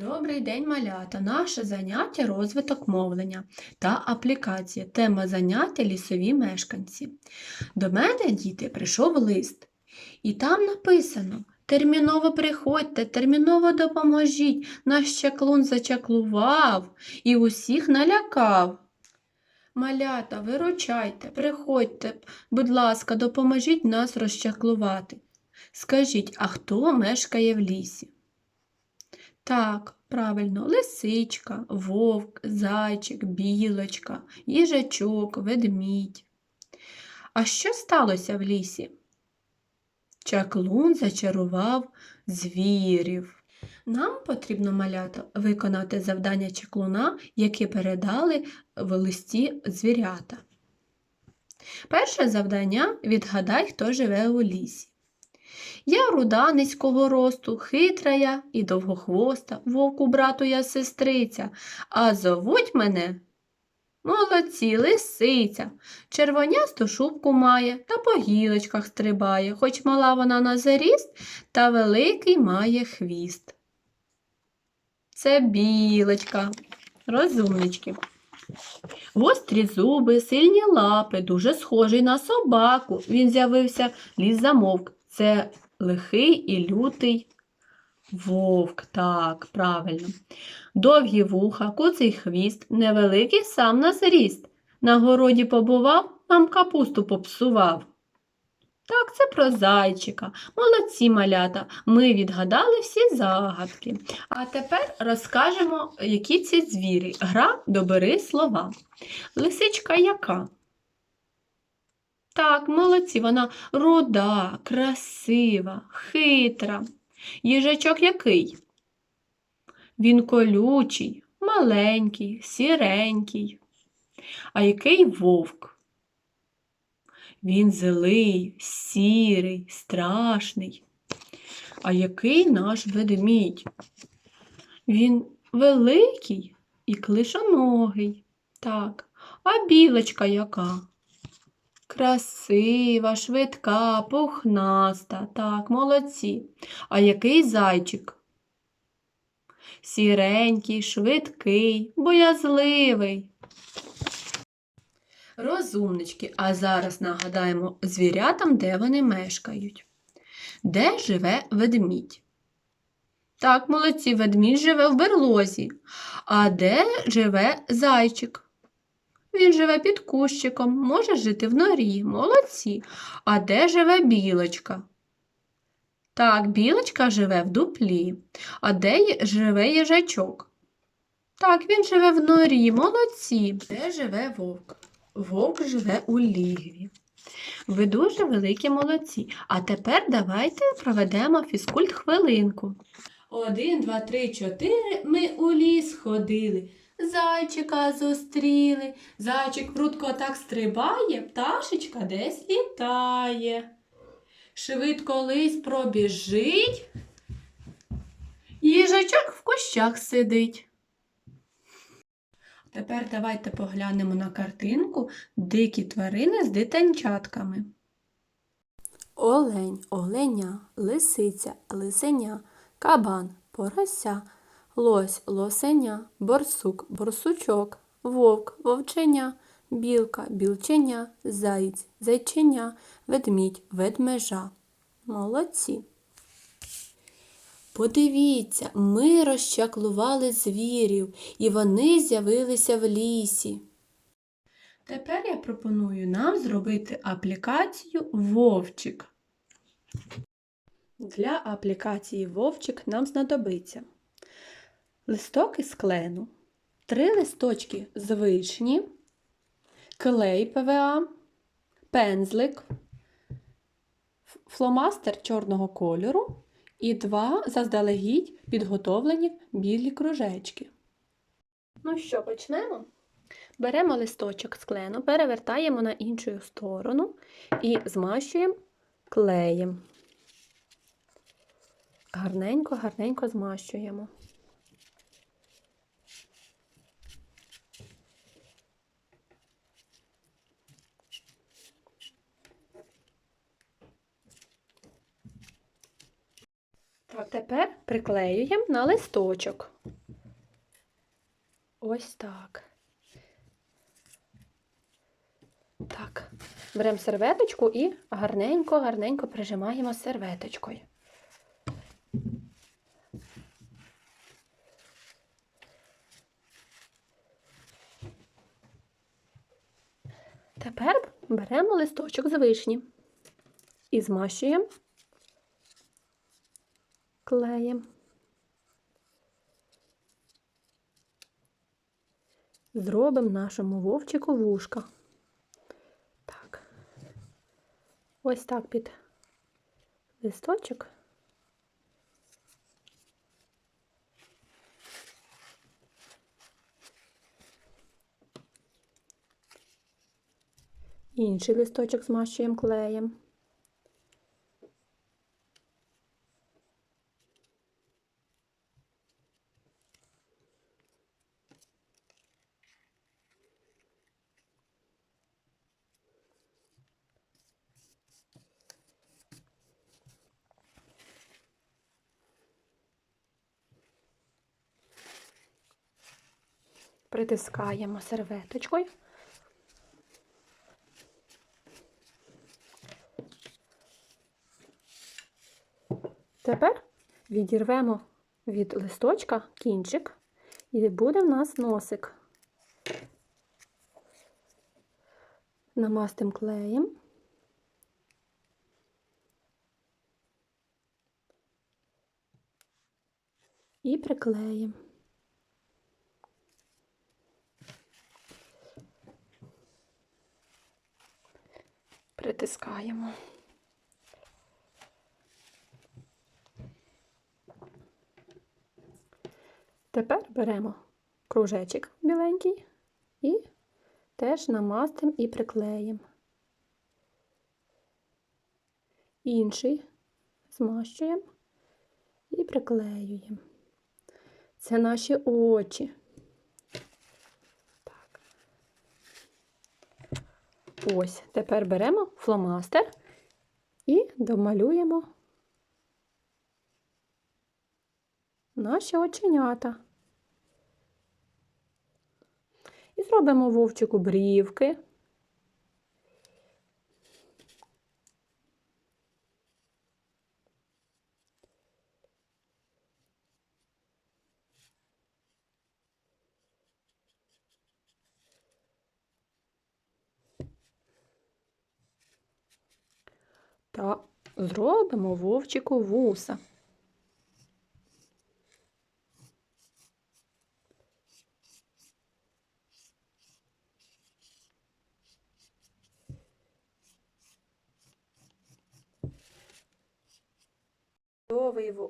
Добрий день, малята! Наше заняття розвиток мовлення та аплікація. Тема заняття лісові мешканці. До мене, діти, прийшов лист, і там написано: Терміново приходьте, терміново допоможіть. Наш чаклун зачаклував і усіх налякав. Малята, виручайте, приходьте, будь ласка, допоможіть нас розчаклувати. Скажіть, а хто мешкає в лісі? Так, правильно, лисичка, вовк, зайчик, білочка, їжачок, ведмідь. А що сталося в лісі? Чаклун зачарував звірів. Нам потрібно малята виконати завдання чаклуна, яке передали в листі звірята. Перше завдання відгадай, хто живе у лісі. Я руда низького росту, хитра я і довгохвоста, вовку брату я сестриця, а зовуть мене молодці, лисиця. Червонясту шубку має та по гілочках стрибає, хоч мала вона на заріст, та великий має хвіст. Це білочка, розумнички. Гострі зуби, сильні лапи, дуже схожий на собаку. Він з'явився, ліс замовк. Це лихий і лютий вовк. Так, правильно. Довгі вуха, куций хвіст, невеликий сам на зріст. На городі побував, нам капусту попсував. Так, це про зайчика. Молодці малята. Ми відгадали всі загадки. А тепер розкажемо, які ці звірі. Гра добери слова. Лисичка яка? Так, молодці, вона руда, красива, хитра. Їжачок який? Він колючий, маленький, сіренький. А який вовк? Він злий, сірий, страшний. А який наш ведмідь? Він великий і клишоногий. Так, а білочка яка? Красива, швидка, пухнаста. Так, молодці. А який зайчик? Сіренький, швидкий, боязливий. Розумнички, а зараз нагадаємо звірятам, де вони мешкають. Де живе ведмідь? Так, молодці, ведмідь живе в берлозі. А де живе зайчик? Він живе під кущиком, може жити в норі, молодці. А де живе білочка? Так, білочка живе в дуплі. А де живе їжачок? Так, він живе в норі, молодці. Де живе вовк? Вовк живе у лігві. Ви дуже великі молодці. А тепер давайте проведемо фізкульт хвилинку. Один, два, три, чотири. Ми у ліс ходили. Зайчика зустріли. Зайчик прудко так стрибає, пташечка десь літає. Швидко лись пробіжить. Їжачок в кущах сидить. Тепер давайте поглянемо на картинку дикі тварини з дитинчатками. Олень, оленя, лисиця, лисеня, кабан, порося, лось, лосеня, борсук, борсучок, вовк, вовченя, білка, білченя, заєць, зайченя, ведмідь, ведмежа. Молодці. Подивіться, ми розчаклували звірів, і вони з'явилися в лісі. Тепер я пропоную нам зробити аплікацію Вовчик. Для аплікації Вовчик нам знадобиться листок із клену, три листочки з вишні, клей ПВА, пензлик, фломастер чорного кольору і два заздалегідь підготовлені білі кружечки. Ну що, почнемо? Беремо листочок з клену, перевертаємо на іншу сторону і змащуємо клеєм. Гарненько, гарненько змащуємо. Так, тепер приклеюємо на листочок. Ось так. Так, беремо серветочку і гарненько-гарненько прижимаємо серветочкою. Тепер беремо листочок з вишні і змащуємо клеєм. Зробимо нашому вовчику вушка. Так. Ось так під листочок. Інший листочок змащуємо клеєм. Притискаємо серветочкою. Тепер відірвемо від листочка кінчик і буде в нас носик. Намастим клеєм. І приклеїмо. Притискаємо. Тепер беремо кружечок біленький і теж намастимо і приклеїмо. Інший змащуємо і приклеюємо. Це наші очі. Ось, тепер беремо фломастер і домалюємо наші оченята. І зробимо вовчику брівки. Та зробимо вовчику вуса.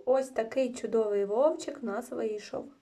Ось такий чудовий вовчик в нас вийшов.